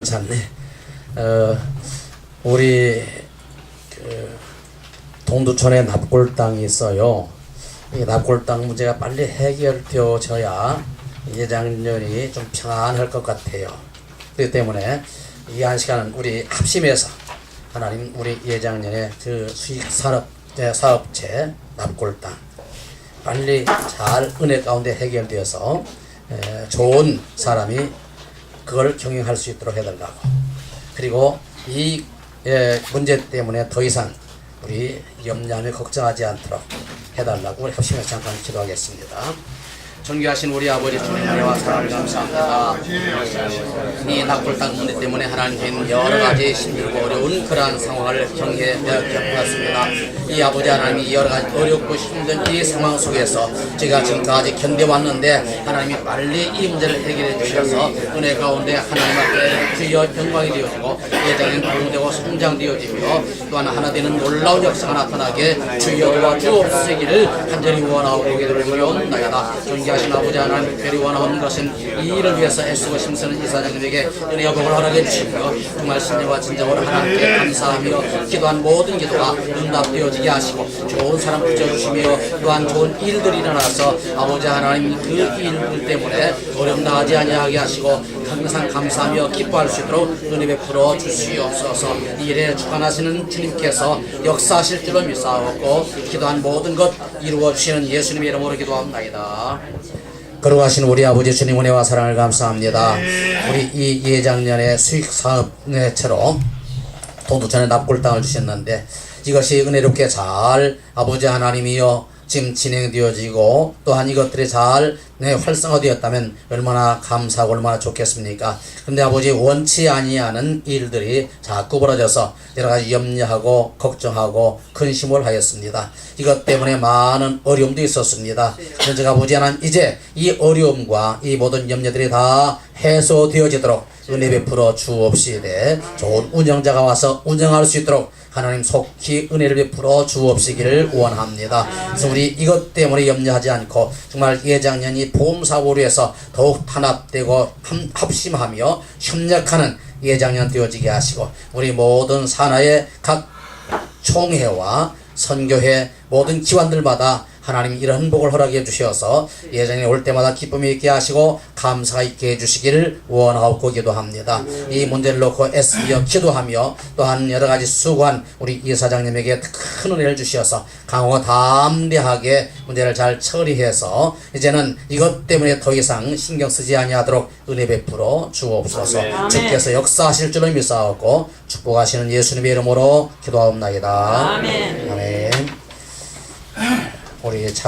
괜찮네. 어, 우리 그 동두천에 납골당이 있어요. 이 납골당 문제가 빨리 해결되어져야 예장년이 좀 평안할 것 같아요. 그렇기 때문에 이 한 시간은 우리 합심해서 하나님 우리 예장년의 그 수익 산업 네, 사업체 납골당 빨리 잘 은혜 가운데 해결되어서 에, 좋은 사람이 그걸 경영할 수 있도록 해달라고. 그리고 이 예, 문제 때문에 더 이상 우리 염려하며 걱정하지 않도록 해달라고 합심해서 잠깐 기도하겠습니다. 존귀하신 우리 아버지 주님 은혜와 사랑을 감사합니다. 이 낙골당 문제 때문에 하나님께는 여러 가지 힘들고 어려운 그러한 상황을 경해 겪었습니다. 이 아버지 하나님이 여러 가지 어렵고 힘든 이 상황 속에서 제가 지금까지 견뎌왔는데 하나님이 빨리 이 문제를 해결해 주셔서 은혜 가운데 하나님 앞에 주여 영광이 되어지고 예정인 부흥되고 성장되어지며 또한 하나 되는 놀라운 역사가 나타나게 주여 도와 주옵시기를 간절히 원하고 기도를 드리옵나이다. 존귀하 신 아버지 하나님 특별히 원하는 것은 이 일을 위해서 애쓰고 힘쓰는 이사장님에게 은혜와 복을 허락해 주시며 정말 신뢰와 진정으로 하나님께 감사하며 기도한 모든 기도가 응답되어지게 하시고 좋은 사람 붙여주시며 또한 좋은 일들이 일어나서 아버지 하나님 그 일들 때문에 어려움 나지 아니하게 하시고 항상 감사하며 기뻐할 수 있도록 은혜 베풀어 주시옵소서 이 일에 주관하시는 주님께서 역사하실 줄로 믿사옵고 기도한 모든 것 이루어 주시는 예수님의 이름으로 기도합나이다. 거룩하신 우리 아버지 주님 은혜와 사랑을 감사합니다. 우리 이 예장년의 수익 사업처럼 동두천에 납골당을 주셨는데 이것이 은혜롭게 잘 아버지 하나님이여 지금 진행되어지고 또한 이것들이 잘 네, 활성화되었다면 얼마나 감사하고 얼마나 좋겠습니까? 근데 아버지 원치 아니하는 일들이 자꾸 벌어져서 여러 가지 염려하고 걱정하고 근심을 하였습니다. 이것 때문에 많은 어려움도 있었습니다. 그래서 아버지 하나님 이제 이 어려움과 이 모든 염려들이 다 해소되어지도록 은혜 베풀어 주옵시되 좋은 운영자가 와서 운영할 수 있도록 하나님 속히 은혜를 베풀어 주옵시기를 원합니다. 그래서 우리 이것 때문에 염려하지 않고 정말 예장년이 보험사고로 해서 더욱 탄압되고 함- 합심하며 협력하는 예장년 되어지게 하시고 우리 모든 산하의 각 총회와 선교회 모든 기관들마다 하나님 이런 행복을 허락해 주셔서 예정에 올 때마다 기쁨이 있게 하시고 감사가 있게 해주시기를 원하옵고 기도합니다. 이 문제를 놓고 애쓰며 기도하며 또한 여러 가지 수고한 우리 이 사장님에게 큰 은혜를 주셔서 강호 담대하게 문제를 잘 처리해서 이제는 이것 때문에 더 이상 신경 쓰지 아니하도록 은혜 베풀어 주옵소서 주께서 역사하실 줄을 믿사옵고 축복하시는 예수님의 이름으로 기도하옵나이다. 아멘. 아멘. 우리 차